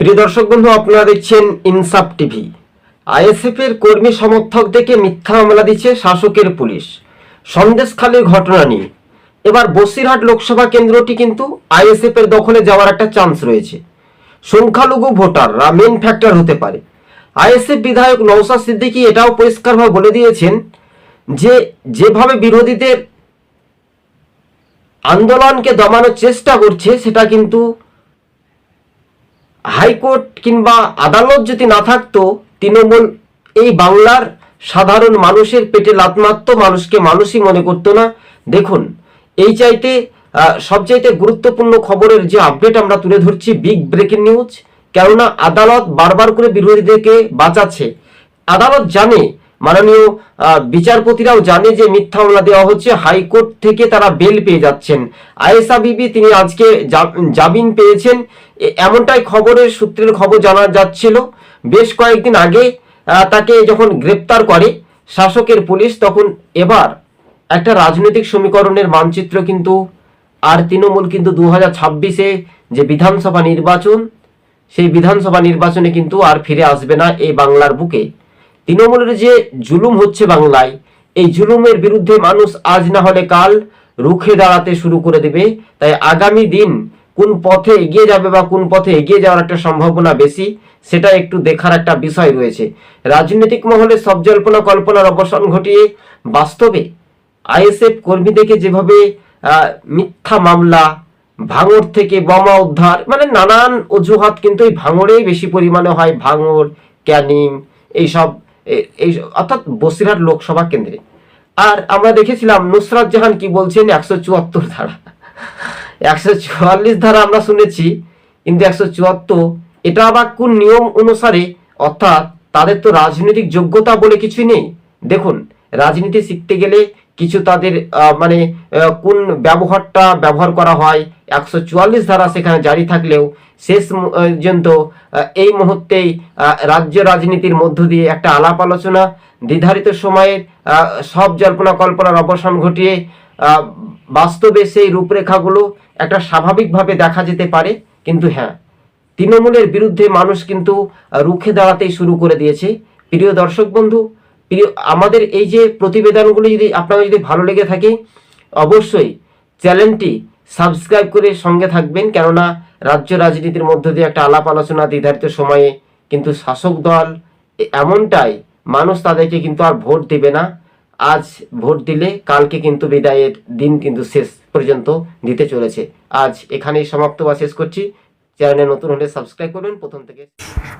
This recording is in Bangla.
প্রিয় দর্শক বন্ধু, আপনারা দেখছেন ইনসাফ টিভি। আইএসএফ এর কর্মী সমর্থক দেখে মিথ্যা মামলা দিচ্ছে শাসকের পুলিশ। সন্দেশখালীর ঘটনা নিয়ে। এবার বসিরহাট লোকসভা কেন্দ্রটি কিন্তু আইএসএফ এর দখলে যাওয়ার একটা চান্স রয়েছে। সংখ্যালঘু ভোটাররা মেন ফ্যাক্টর হতে পারে। আইএসএফ বিধায়ক নৌসাদ সিদ্দিকী এটাও পরিষ্কারভাবে বলে দিয়েছেন যে, যেভাবে বিরোধীদের আন্দোলনকে দমানোর চেষ্টা করছে, সেটা কিন্তু হাইকোর্ট কিংবা আদালত যদি না থাকতো, তৃণমূল এই বাংলার সাধারণ মানুষের পেটে লাত মারতো মানুষকে মানুষই মনে করতো না। দেখুন, এই চাইতে সব সবচাইতে গুরুত্বপূর্ণ খবরের যে আপডেট আমরা তুলে ধরছি, বিগ ব্রেকিং নিউজ, কেননা আদালত বারবার করে বিরোধীদেরকে বাঁচাচ্ছে। আদালত জানে মাননীয় বিচারপতিরাও জানে যে মিথ্যা মামলা দেওয়া হচ্ছে, হাইকোর্ট থেকে তারা বেল পেয়ে যাচ্ছেন। আয়েশা বিবি তিনি আজকে জামিন পেয়েছেন। এমনটাই খবরের সূত্রের খবর জানা যাচ্ছিল। বেশ কয়েকদিন আগে তাকে যখন গ্রেপ্তার করে শাসকের পুলিশ, তখন এবার একটা রাজনৈতিক সমীকরণের মানচিত্র কিন্তু আর তৃণমূল কিন্তু দু হাজার ছাব্বিশে যে বিধানসভা নির্বাচন, সেই বিধানসভা নির্বাচনে কিন্তু আর ফিরে আসবে না এই বাংলার বুকে। তৃণমূলের যে জুলুম হচ্ছে বাংলায়, এই জুলুমের বিরুদ্ধে মানুষ আজ না হলে কাল রুখে দাঁড়াতে শুরু করে দেবে। তাই আগামী দিন কোন পথে এগিয়ে যাবে বা কোন পথে এগিয়ে যাওয়ার একটা সম্ভাবনা বেশি, সেটা একটু দেখার একটা বিষয় রয়েছে। রাজনৈতিক মহলে সব জল্পনা কল্পনার অবসান ঘটিয়ে বাস্তবে আইএসএফ কর্মীদেরকে যেভাবে মিথ্যা মামলা ভাঙড় থেকে বোমা উদ্ধার মানে নানান অজুহাত কিন্তু এই ভাঙড়েই বেশি পরিমাণে হয়। ভাঙড় ক্যানিং, এইসব এই অর্থাৎ বসিরহাট লোকসভা কেন্দ্রে। আর আমরা দেখেছিলাম নুসরাত জাহান কি বলছেন একশো চুয়াত্তর ধারা। একশো চুয়াল্লিশ ধারা আমরা শুনেছি, কিন্তু একশো চুয়াত্তর, এটা আবার কোন নিয়ম অনুসারে? অর্থাৎ তাদের তো রাজনৈতিক যোগ্যতা বলে কিছুই নেই। দেখুন, রাজনীতি শিখতে গেলে কিছু তাদের মানে কোন ব্যবহারটা ব্যবহার করা হয়, একশো চুয়াল্লিশ ধারা সেখানে জারি থাকলেও শেষ পর্যন্ত এই মুহূর্তেই রাজ্য রাজনীতির মধ্য দিয়ে একটা আলাপ আলোচনা, নির্ধারিত সময়ের সব জল্পনা কল্পনার অবসান ঘটিয়ে বাস্তবে সেই রূপরেখাগুলো একটা স্বাভাবিকভাবে দেখা যেতে পারে, কিন্তু হ্যাঁ তৃণমূলের বিরুদ্ধে মানুষ কিন্তু রুখে দাঁড়াতেই শুরু করে দিয়েছে। প্রিয় দর্শক বন্ধু আমাদের এই যে প্রতিবেদনগুলি যদি আপনাদের যদি ভালো লেগে থাকে, অবশ্যই চ্যানেলটি সাবস্ক্রাইব করে সঙ্গে থাকবেন। কেননা রাজ্য রাজনীতির মধ্য দিয়ে একটা আলাপ আলোচনা নির্ধারিত সময়ে কিন্তু শাসক দল এমনটাই, মানুষ তাদেরকে কিন্তু আর ভোট দেবে না। আজ ভোট দিলে কালকে কিন্তু বিদায়ের দিন কিন্তু শেষ পর্যন্ত দিতে চলেছে। আজ এখানেই সমাপ্ত বা শেষ করছি। চ্যানেলে নতুন হলে সাবস্ক্রাইব করবেন। প্রথম থেকে